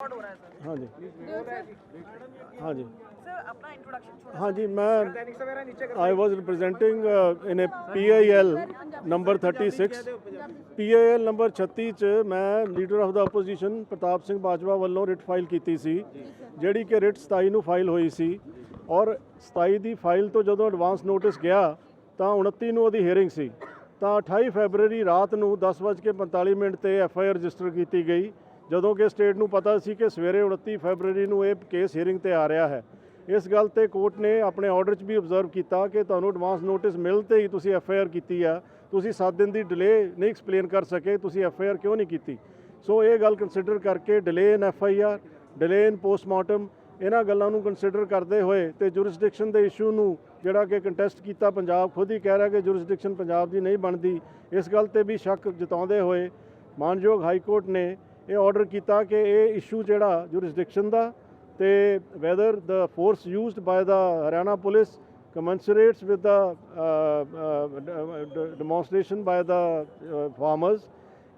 Record हो रहा है सर हाँ जी हाँ जी सर अपना इंट्रोडक्शन छोटा हाँ जी मैं I was representing in a P I L number 36 P I L number 36 ਚ ਮੈਂ leader of the opposition Partap Singh Bajwa ਵੱਲੋਂ ਰਿਟ ਫਾਈਲ ਕੀਤੀ ਸੀ ਜਿਹੜੀ ਕਿ ਰਿਟ 27 ਨੂੰ ਫਾਈਲ ਹੋਈ ਸੀ ਔਰ 27 ਦੀ ਫਾਈਲ ਤੋਂ ਜਦੋਂ ਐਡਵਾਂਸ ਨੋਟਿਸ ਗਿਆ ਤਾਂ 29 ਨੂੰ ਉਹਦੀ ਹੀਅਰਿੰਗ ਸੀ ਤਾਂ 28 ਫੈਬਰੂਅਰੀ ਰਾਤ ਨੂੰ 10:45 ਮਿੰਟ ਤੇ ਐਫ ਆਈ ਆਰ ਰਜਿਸਟਰ ਕੀਤੀ ਗਈ ਜਦੋਂ ਕਿ ਸਟੇਟ ਨੂੰ ਪਤਾ ਸੀ ਕਿ ਸਵੇਰੇ 29 ਫੈਬਰੂਅਰੀ ਨੂੰ ਇਹ ਕੇਸ ਹੀਅਰਿੰਗ ਤੇ ਆ ਰਿਹਾ ਹੈ। ਇਸ ਗੱਲ ਤੇ ਕੋਰਟ ਨੇ ਆਪਣੇ ਆਰਡਰ 'ਚ ਵੀ ਆਬਜ਼ਰਵ ਕੀਤਾ ਕਿ ਤੁਹਾਨੂੰ ਐਡਵਾਂਸ ਨੋਟਿਸ ਮਿਲ 'ਤੇ ਹੀ ਤੁਸੀਂ ਐਫ ਆਈ ਆਰ ਕੀਤੀ ਆ। ਤੁਸੀਂ 7 ਦਿਨ ਦੀ ਡਿਲੇ ਨਹੀਂ ਐਕਸਪਲੇਨ ਕਰ ਸਕੇ, ਤੁਸੀਂ ਐਫ ਆਈ ਆਰ ਕਿਉਂ ਨਹੀਂ ਕੀਤੀ? ਸੋ ਇਹ ਗੱਲ ਕੰਸੀਡਰ ਕਰਕੇ delay in F I R delay in postmortem ਇਹਨਾਂ ਗੱਲਾਂ ਨੂੰ ਕੰਸੀਡਰ ਕਰਦੇ ਹੋਏ ਤੇ ਜੁਰਿਸਡਿਕਸ਼ਨ ਦੇ ਇਸ਼ੂ ਨੂੰ ਜਿਹੜਾ ਕਿ ਕੰਟੈਸਟ ਕੀਤਾ, ਪੰਜਾਬ ਖੁਦ ਹੀ ਕਹਿ ਰਿਹਾ ਕਿ ਜੁਰਿਸਡਿਕਸ਼ਨ ਪੰਜਾਬ ਦੀ ਨਹੀਂ ਬਣਦੀ। ਇਸ ਗੱਲ ਤੇ ਵੀ ਸ਼ੱਕ ਜਤਾਉਂਦੇ ਹੋਏ ਮਾਨਯੋਗ ਹਾਈ ਕੋਰਟ ਨੇ ਇਹ ਆਰਡਰ ਕੀਤਾ ਕਿ ਇਹ ਇਸ਼ੂ ਜਿਹੜਾ ਜੁਰਿਸਡਿਕਸ਼ਨ ਦਾ ਤੇ whether the force used by the Haryana police commensurates with the uh, uh, de- de- demonstration by the uh, farmers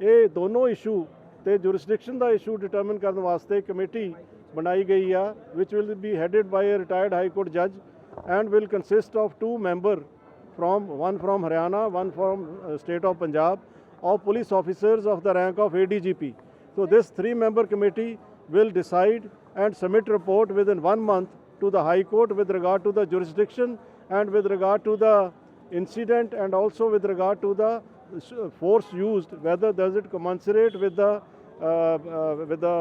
ਇਹ ਦੋਨੋਂ ਇਸ਼ੂ ਤੇ jurisdiction ਦਾ ਇਸ਼ੂ ਡਿਟਰਮਿਨ ਕਰਨ ਵਾਸਤੇ ਕਮੇਟੀ ਬਣਾਈ ਗਈ ਆ which will be headed by a retired high court judge and will consist of two member from one from Haryana one from uh, state of Punjab of police officers of the rank of ADGP so this three member committee will decide and submit report within one month to the High Court with regard to the jurisdiction and with regard to the incident and also with regard to the force used, whether does it commensurate with the uh, uh, with the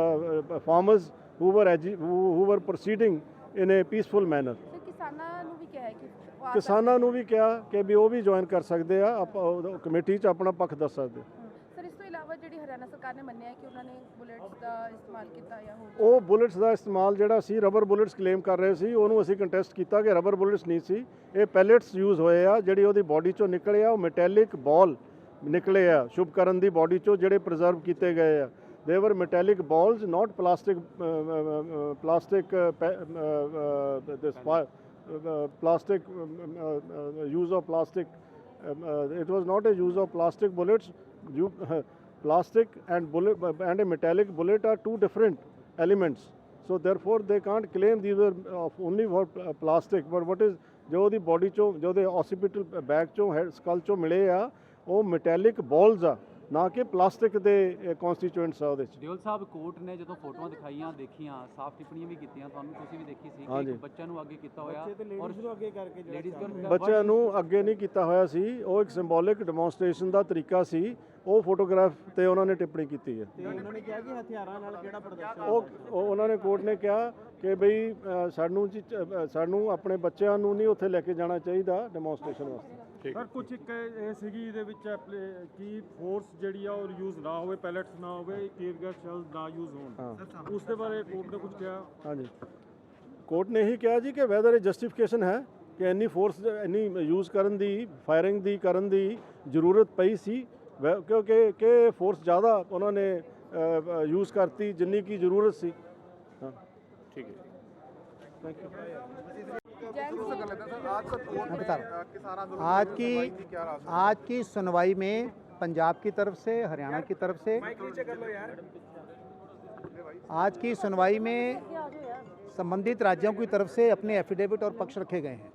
uh, farmers who were who, who were proceeding in a peaceful manner. ਕਿਸਾਨਾਂ ਨੂੰ ਵੀ ਕਿਹਾ ਕਿ ਵੀ ਕਿਹਾ ਕਿ ਵੀ ਉਹ ਵੀ join ਕਰ ਸਕਦੇ ਆ ਆਪਾਂ ਕਮੇਟੀ 'ਚ ਆਪਣਾ ਪੱਖ ਦੱਸ ਸਕਦੇ ਸਕਣ। ਸਰ ਇਸ ਤੋਂ ਇਲਾਵਾ ਜਿਹੜੀ ਹਰਿਆਣਾ ਸਰਕਾਰ ਨੇ ਮੰਨਿਆ ਕਿ ਉਹਨਾਂ ਨੇ ਬੁਲੇਟਸ ਦਾ ਇਸਤੇਮਾਲ ਕੀਤਾ ਜਾਂ ਹੋਰ ਉਹ ਬੁਲੇਟਸ ਦਾ ਇਸਤੇਮਾਲ ਜਿਹੜਾ ਸੀ ਰਬਰ ਬੁਲੇਟਸ ਕਲੇਮ ਕਰ ਰਹੇ ਸੀ ਉਹਨੂੰ ਅਸੀਂ ਕੰਟੈਸਟ ਕੀਤਾ ਕਿ ਰਬਰ ਬੁਲੇਟਸ ਨਹੀਂ ਸੀ। ਇਹ ਪੈਲੇਟਸ ਯੂਜ਼ ਹੋਏ ਆ ਜਿਹੜੀ ਉਹਦੀ ਬਾਡੀ ਚੋਂ ਨਿਕਲੇ ਆ ਉਹ ਮੈਟੈਲਿਕ ਬਾਲ ਨਿਕਲੇ ਆ ਸ਼ੁਭਕਰਨ ਦੀ ਬਾਡੀ ਚੋਂ ਜਿਹੜੇ ਪ੍ਰੀਜ਼ਰਵ ਕੀਤੇ ਗਏ ਆ। They were metallic balls not plastic plastic this plastic um, uh, uh, use of plastic um, uh, it was not a use of plastic bullets you plastic and bullet and a metallic bullet are two different elements so therefore they can't claim these were of only for uh, plastic but what is ਜੋ ਉਹਦੀ body ਚੋਂ ਜੋ ਉਹਦੇ hospital bag ਚੋਂ head ਸਕਲ ਚੋਂ ਮਿਲੇ ਆ ਉਹ ਮੈਟੈਲਿਕ ਬਾਲਸ ਆ ਨਾ ਕਿ ਪਲਾਸਟਿਕ ਦੇ ਕਨਸਟੀਟੂਐਂਟਸ ਆ ਉਹਦੇ ਚ। ਦਿਓਲ ਸਾਹਿਬ ਕੋਰਟ ਨੇ ਜਦੋਂ ਫੋਟੋਆਂ ਦਿਖਾਈਆਂ ਦੇਖੀਆਂ ਸਾਫ਼ ਟਿੱਪਣੀਆਂ ਵੀ ਕੀਤੀਆਂ ਤੁਹਾਨੂੰ ਤੁਸੀਂ ਵੀ ਦੇਖੀ ਸੀ ਕਿ ਬੱਚਿਆਂ ਨੂੰ ਅੱਗੇ ਕੀਤਾ ਹੋਇਆ ਔਰ ਲੇਡੀਜ਼ ਬੱਚਿਆਂ ਨੂੰ ਅੱਗੇ ਨਹੀਂ ਕੀਤਾ ਹੋਇਆ ਸੀ। ਉਹ ਇੱਕ ਸਿੰਬੋਲਿਕ ਡੈਮੋਨਸਟ੍ਰੇਸ਼ਨ ਦਾ ਤਰੀਕਾ ਸੀ। ਉਹ ਫੋਟੋਗ੍ਰਾਫ ਤੇ ਉਹਨਾਂ ਨੇ ਟਿੱਪਣੀ ਕੀਤੀ ਹੈ। ਉਹਨਾਂ ਨੇ ਕਿਹਾ ਕਿ ਹਥਿਆਰਾਂ ਨਾਲ ਕਿਹੜਾ ਪ੍ਰਦਰਸ਼ਨ ਉਹ ਉਹ- ਉਹਨਾਂ ਨੇ ਕੋਰਟ ਨੇ ਕਿਹਾ ਕਿ ਬਈ ਸਾਨੂੰ ਸਾਨੂੰ ਆਪਣੇ ਬੱਚਿਆਂ ਨੂੰ ਨਹੀਂ ਉੱਥੇ ਲੈ ਕੇ ਜਾਣਾ ਚਾਹੀਦਾ ਡੈਮੋਨਸਟ੍ਰੇਸ਼ਨ ਵਾਸਤੇ। ਸਰ ਕੁਝ ਇੱਕ ਇਹ ਸੀਗੀ ਇਹਦੇ ਵਿੱਚ ਐਪਲੇ- ਕਿ ਫੋਰਸ ਜਿਹੜੀ ਆ ਉਹ ਯੂਜ਼ ਨਾ ਹੋਵੇ ਪੈਲਟਸ ਨਾ ਹੋਵੇ ਟੀਅਰ ਗੈਸ ਸ਼ੈਲ ਨਾ ਯੂਜ਼ ਹੋਣ। ਉਸ ਦੇ ਬਾਰੇ ਕੋਰਟ ਨੇ ਕੁਝ ਕਿਹਾ? ਹਾਂਜੀ। ਕੋਰਟ ਨੇ ਇਹੀ ਕਿਹਾ ਜੀ ਕਿ ਵੈਦਰ ਇਹ ਜਸਟੀਫਿਕੇਸ਼ਨ ਹੈ ਕਿ ਇੰਨੀ ਫੋਰਸ ਇੰਨੀ ਯੂਜ਼ ਕਰਨ ਦੀ ਫਾਇਰਿੰਗ ਦੀ ਕਰਨ ਦੀ ਜ਼ਰੂਰਤ ਪਈ ਸੀ। ਵੈ- ਕਿਉਂਕਿ ਕਿ ਫੋਰਸ ਜ਼ਿਆਦਾ ਉਹਨਾਂ ਨੇ ਯੂਜ਼ ਕਰਤੀ ਜਿੰਨੀ ਕੀ ਜ਼ਰੂਰਤ ਸੀ। ਹਾਂ। ਠੀਕ ਹੈ आज की आज की सुनवाई में पंजाब की तरफ़ से, हरियाणा की तरफ़ से, आज की सुनवाई में संबंधित राज्यों की तरफ़ से अपने एफिडेविट और पक्ष रखे गए हैं।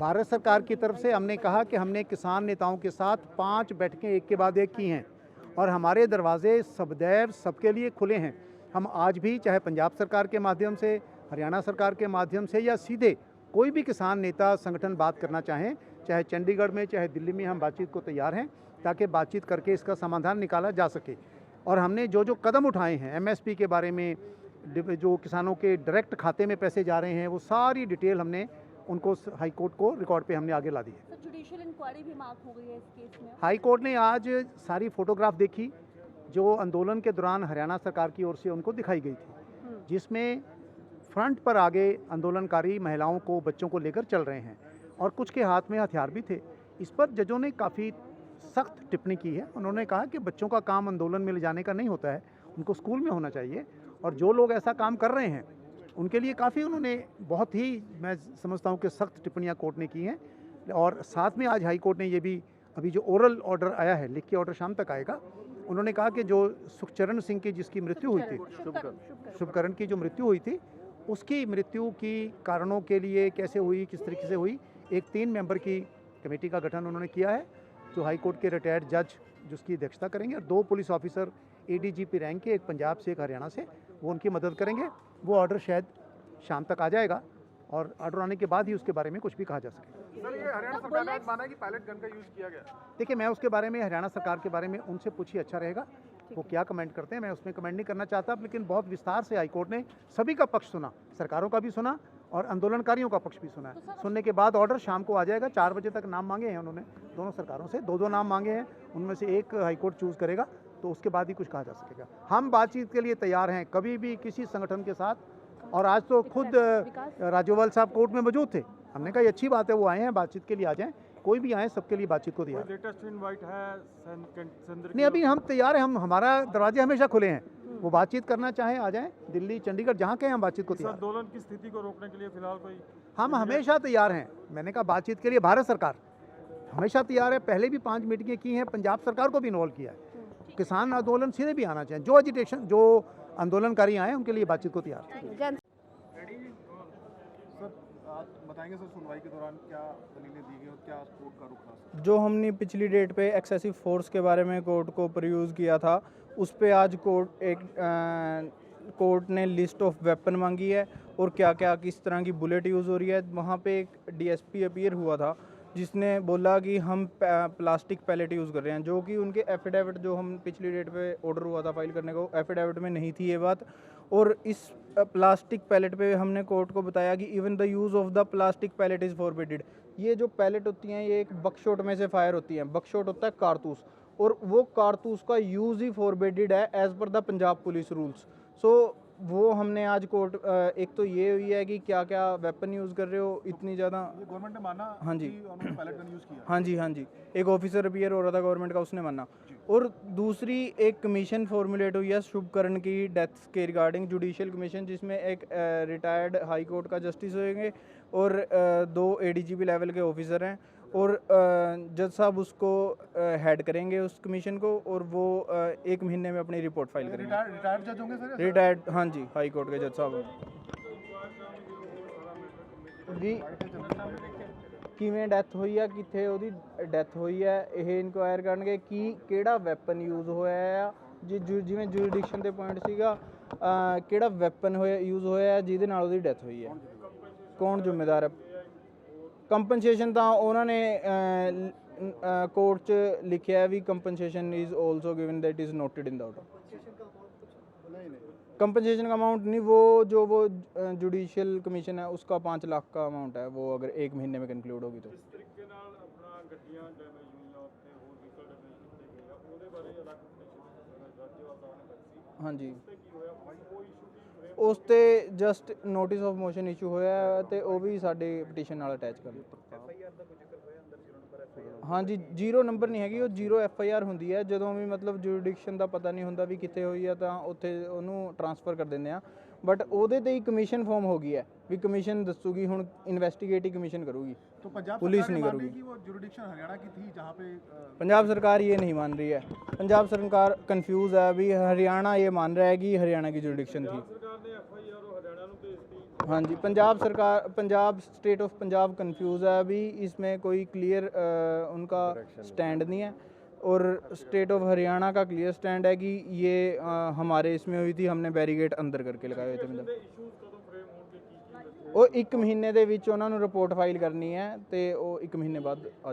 भारत सरकार की तरफ़ से हमने कहा कि हमने किसान नेताओं के साथ पाँच बैठकें एक के बाद एक की हैं और हमारे दरवाजे सदैव सबके लिए खुले हैं। हम आज भी चाहे पंजाब सरकार के माध्यम से, हरियाणा सरकार के माध्यम से या सीधे कोई भी किसान नेता संगठन बात करना चाहें चाहे चंडीगढ़ में चाहे दिल्ली में हम बातचीत को तैयार हैं ताकि बातचीत करके इसका समाधान निकाला जा सके। और हमने जो जो कदम उठाए हैं एमएसपी के बारे में जो किसानों के डायरेक्ट खाते में पैसे जा रहे हैं वो सारी डिटेल हमने उनको हाई कोर्ट को रिकॉर्ड पे हमने आगे ला दी है। जुडिशियल इंक्वायरी भी मार्क हो गई है इस केस में। हाई कोर्ट ने आज सारी फोटोग्राफ देखी जो आंदोलन के दौरान हरियाणा सरकार की ओर से उनको दिखाई गई थी जिसमें फ्रंट पर आगे आंदोलनकारी महिलाओं को बच्चों को लेकर चल रहे हैं और कुछ के हाथ में हथियार भी थे। इस पर जजों ने काफ़ी सख्त टिप्पणी की है। उन्होंने कहा कि बच्चों का काम आंदोलन में ले जाने का नहीं होता है उनको स्कूल में होना चाहिए और जो लोग ऐसा काम कर रहे हैं उनके लिए काफ़ी उन्होंने बहुत ही मैं समझता हूँ कि सख्त टिप्पणियाँ कोर्ट ने की हैं और साथ में आज हाई कोर्ट ने ये भी अभी जो ओरल ऑर्डर आया है लिख के ऑर्डर शाम तक आएगा उन्होंने कहा कि जो सुखचरण सिंह की जिसकी मृत्यु हुई थी शुभकरण की जो मृत्यु हुई थी उसकी मृत्यु की कारणों के लिए कैसे हुई किस तरीके से हुई एक तीन मेंबर की कमेटी का गठन उन्होंने किया है जो हाई कोर्ट के रिटायर्ड जज जिसकी अध्यक्षता करेंगे और दो पुलिस ऑफिसर एडीजीपी रैंक के एक पंजाब से एक हरियाणा से वो उनकी मदद करेंगे। वो ऑर्डर शायद शाम तक आ जाएगा और ऑर्डर आने के बाद ही उसके बारे में कुछ भी कहा जा सके। पायलट गन का यूज़ किया गया? देखिए मैं उसके बारे में हरियाणा सरकार के बारे में उनसे पूछिए अच्छा रहेगा। वो क्या कमेंट करते हैं मैं उसमें कमेंट नहीं करना चाहता लेकिन बहुत विस्तार से हाईकोर्ट ने सभी का पक्ष सुना सरकारों का भी सुना और आंदोलनकारियों का पक्ष भी सुना है। सुनने के बाद ऑर्डर शाम को आ जाएगा चार बजे तक नाम मांगे हैं उन्होंने दोनों सरकारों से दो दो नाम मांगे हैं उनमें से एक हाईकोर्ट चूज़ करेगा तो उसके बाद ही कुछ कहा जा सकेगा। हम बातचीत के लिए तैयार हैं कभी भी किसी संगठन के साथ और आज तो खुद राजोवाल साहब कोर्ट में मौजूद थे। हमने कहा ये अच्छी बात है वो आए हैं बातचीत के लिए आ जाएँ। कोई भी आए सबके लिए बातचीत को तैयार। हैं। लेटेस्ट इनवाइट है कें- नहीं अभी हम तैयार हैं हम हमारा दरवाजे हमेशा खुले हैं। वो बातचीत करना चाहें आ जाएँ दिल्ली चंडीगढ़ जहाँ कहें हम बातचीत को तैयार। हैं। आंदोलन की स्थिति को रोकने के लिए फ़िलहाल कोई हम हमेशा तैयार हैं। मैंने कहा बातचीत के लिए भारत सरकार हमेशा तैयार है। पहले भी पाँच मीटिंगें की हैं पंजाब सरकार को भी इन्वॉल्व किया है। किसान आंदोलन सीधे भी आना चाहिए जो एजिटेशन जो आंदोलनकारी आए उनके लिए बातचीत को तैयार। हैं। बताएँगे सर सुनवाई के दौरान क्या दलीलें दी गई और क्या कोर्ट का रुख रहा जो हमने पिछली डेट पे एक्सेसिव फोर्स के बारे में कोर्ट को प्रयूज़ किया था, उस पे आज कोर्ट एक कोर्ट ने लिस्ट ऑफ़ वेपन मांगी है और क्या क्या किस तरह की बुलेट यूज़ हो रही है। वहाँ पे एक डीएसपी अपीयर हुआ था, जिसने बोला कि हम प्लास्टिक पैलेट यूज़ कर रहे हैं, जो कि उनके एफिडेविट जो हम पिछली डेट पे ऑर्डर हुआ था फ़ाइल करने को एफिडेविट में नहीं थी ये बात। और इस प्लास्टिक पैलेट पे हमने कोर्ट को बताया कि even the use of the plastic pellet is forbidded ये जो पैलेट होती हैं, ये एक बक्शोट में से फायर होती हैं। बक्शोट होता है कारतूस। और वो कारतूस का यूज़ ही फॉरबिडेड है as per the Punjab police rules so वो हमने आज कोर्ट एक तो ये हुई है कि क्या क्या वेपन यूज़ कर रहे हो इतनी ज़्यादा गवर्नमेंट ने माना हाँ जी। पैलेट गन यूज़ किया। हाँ जी हाँ जी। एक ऑफिसर अपीयर हो रहा था गवर्नमेंट का उसने माना। और दूसरी एक कमीशन फॉर्मुलेट हुई है शुभकरण की डेथ के रिगार्डिंग जुडिशियल कमीशन जिसमें एक रिटायर्ड हाई कोर्ट का जस्टिस होंगे और दो एडीजीपी लेवल के ऑफिसर हैं। और जज साहब उसको हेड करेंगे उस कमीशन को और वो अ, एक महीने में अपनी रिपोर्ट फाइल करेंगे रिटायर्ड रिटायर्ड जज होंगे सर या रिटायर्ड हाँ जी हाई कोर्ट के जज साहब ਜੀ ਕਿਵੇਂ ਡੈਥ ਹੋਈ ਆ ਕਿੱਥੇ ਉਹਦੀ ਡੈਥ ਹੋਈ ਹੈ ਇਹ ਇਨਕੁਆਇਰ ਕਰਨਗੇ ਕਿ ਕਿਹੜਾ ਵੈਪਨ ਯੂਜ਼ ਹੋਇਆ ਆ ਜੀ ਜੁ- ਜਿਵੇਂ ਜੁਰੀਡਿਕਸ਼ਨ ਦੇ ਪੁਆਇੰਟ ਸੀਗਾ ਅਹ ਕਿਹੜਾ ਵੈਪਨ ਹੋਇਆ ਯੂਜ਼ ਹੋਇਆ ਹੈ ਜਿਹਦੇ ਨਾਲ ਉਹਦੀ ਡੈਥ ਹੋਈ ਹੈ ਕੌਣ ਜ਼ਿੰਮੇਦਾਰ ਹੈ ਕੰਪਨਸੇਸ਼ਨ ਤਾਂ ਉਹਨਾਂ ਨੇ ਕੋਰਟ 'ਚ ਲਿਖਿਆ ਹੈ ਵੀ compensation is also given that is noted in the order compensation का अमाउंट नहीं वो जो वो जुडिशियल कमीशन है उसका पाँच लाख का अमाउंट है वो अगर एक महीने में कंक्लूड होगी तो ਇਸ ਤਰੀਕੇ ਨਾਲ ਆਪਣਾ ਗੱਡੀਆਂ ਡੈਮੇਜ ਹੋਈਆਂ ਉੱਤੇ ਹੋਰ ਵਹੀਕਲ ਡੈਮੇਜ ਕੀਤੇ ਗਏ ਆ ਉਹਦੇ ਬਾਰੇ ਅਲੱਗ ਕਮਿਸ਼ਨ ਰਾਜੇਵਾਲ ਸਾਹਿਬ ਨੇ ਦੱਸੀ हाँ जी ਉਸ ਤੇ just notice of motion issue ਹੋਇਆ ਹੈ ਤੇ ਉਹ ਵੀ ਸਾਡੇ ਪਟੀਸ਼ਨ ਨਾਲ ਅਟੈਚ ਕਰ ਦਿੱਤਾ ਹਾਂਜੀ ਜ਼ੀਰੋ ਨੰਬਰ ਨਹੀਂ ਹੈਗੀ ਉਹ ਜ਼ੀਰੋ ਐਫ ਆਈ ਆਰ ਹੁੰਦੀ ਹੈ ਜਦੋਂ ਵੀ ਮਤਲਬ ਜੁਰੀਡਿਕਸ਼ਨ ਦਾ ਪਤਾ ਨਹੀਂ ਹੁੰਦਾ ਵੀ ਕਿੱਥੇ ਹੋਈ ਹੈ ਤਾਂ ਉੱਥੇ ਉਹਨੂੰ ਟਰਾਂਸਫਰ ਕਰ ਦਿੰਦੇ ਆ ਬਟ ਉਹਦੇ ਤੇ ਹੀ ਕਮਿਸ਼ਨ ਫਾਰਮ ਹੋ ਗਈ ਹੈ ਵੀ ਕਮਿਸ਼ਨ ਦੱਸੂਗੀ ਹੁਣ ਇਨਵੈਸਟੀਗੇਟਿਵ ਕਮਿਸ਼ਨ ਕਰੂਗੀ तो पंजाब पुलिस सरकार नहीं ये मान रही करोगी। कि वो जुरिडिक्शन हरियाणा की थी जहाँ पे अ, पंजाब सरकार ये नहीं मान रही है पंजाब सरकार कंफ्यूज है अभी हरियाणा ये मान रहा है कि हरियाणा की जुरिडिक्शन थी ਸਰਕਾਰ ਨੇ ਐਫ ਆਈ ਆਰ ਉਹ ਹਰਿਆਣਾ ਨੂੰ ਭੇਜਤੀ हाँ जी पंजाब सरकार Punjab state of Punjab confuse है अभी इसमें कोई क्लियर उनका स्टैंड नहीं है और स्टेट ऑफ हरियाणा का क्लियर स्टैंड है कि ये अ, हमारे इसमें हुई थी हमने बैरिगेट अंदर करके लगाए हुए थे मतलब ਇਸ਼ੂਜ਼ ਕਦੋਂ ਫਰੇਮ ਹੋਣਗੇ ਕੀ ਕੀ ਉਹ ਇੱਕ ਮਹੀਨੇ ਦੇ ਵਿੱਚ ਉਹਨਾਂ ਨੂੰ ਰਿਪੋਰਟ ਫਾਈਲ ਕਰਨੀ ਹੈ ਤੇ ਉਹ ਇੱਕ ਮਹੀਨੇ ਬਾਅਦ ਆ